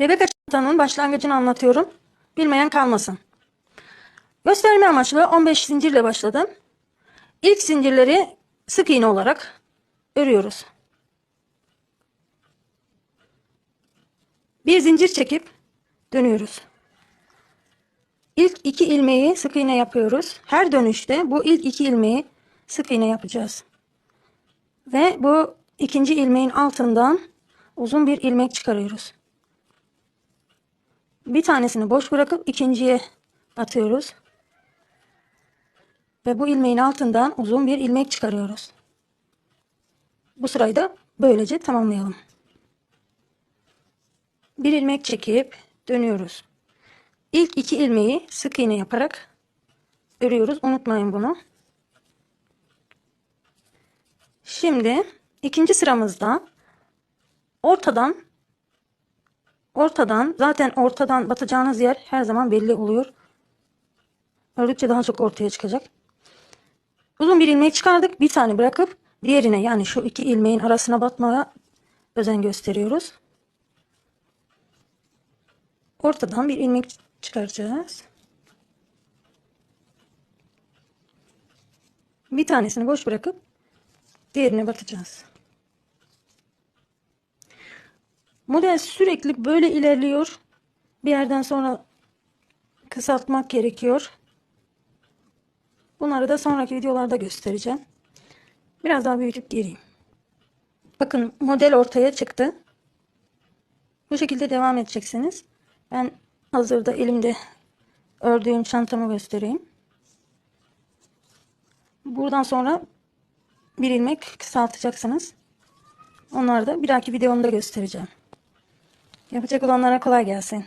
Rebeka çantanın başlangıcını anlatıyorum. Bilmeyen kalmasın. Gösterme amaçlı 15 zincirle başladım. İlk zincirleri sık iğne olarak örüyoruz. Bir zincir çekip dönüyoruz. İlk iki ilmeği sık iğne yapıyoruz. Her dönüşte bu ilk iki ilmeği sık iğne yapacağız. Ve bu ikinci ilmeğin altından uzun bir ilmek çıkarıyoruz. Bir tanesini boş bırakıp ikinciye batıyoruz. Ve bu ilmeğin altından uzun bir ilmek çıkarıyoruz. Bu sırayı da böylece tamamlayalım. Bir ilmek çekip dönüyoruz. İlk iki ilmeği sık iğne yaparak örüyoruz. Unutmayın bunu. Şimdi ikinci sıramızda ortadan ortadan zaten ortadan batacağınız yer her zaman belli oluyor. Ördükçe daha çok ortaya çıkacak. Uzun bir ilmek çıkardık. Bir tane bırakıp diğerine yani şu iki ilmeğin arasına batmaya özen gösteriyoruz. Ortadan bir ilmek çıkaracağız. Bir tanesini boş bırakıp diğerine batacağız. Model sürekli böyle ilerliyor. Bir yerden sonra kısaltmak gerekiyor. Bunları da sonraki videolarda göstereceğim. Biraz daha büyütüp geleyim. Bakın model ortaya çıktı. Bu şekilde devam edeceksiniz. Ben hazırda elimde ördüğüm çantamı göstereyim. Buradan sonra bir ilmek kısaltacaksınız. Onları da bir dahaki videomda göstereceğim. Yapacak olanlara kolay gelsin.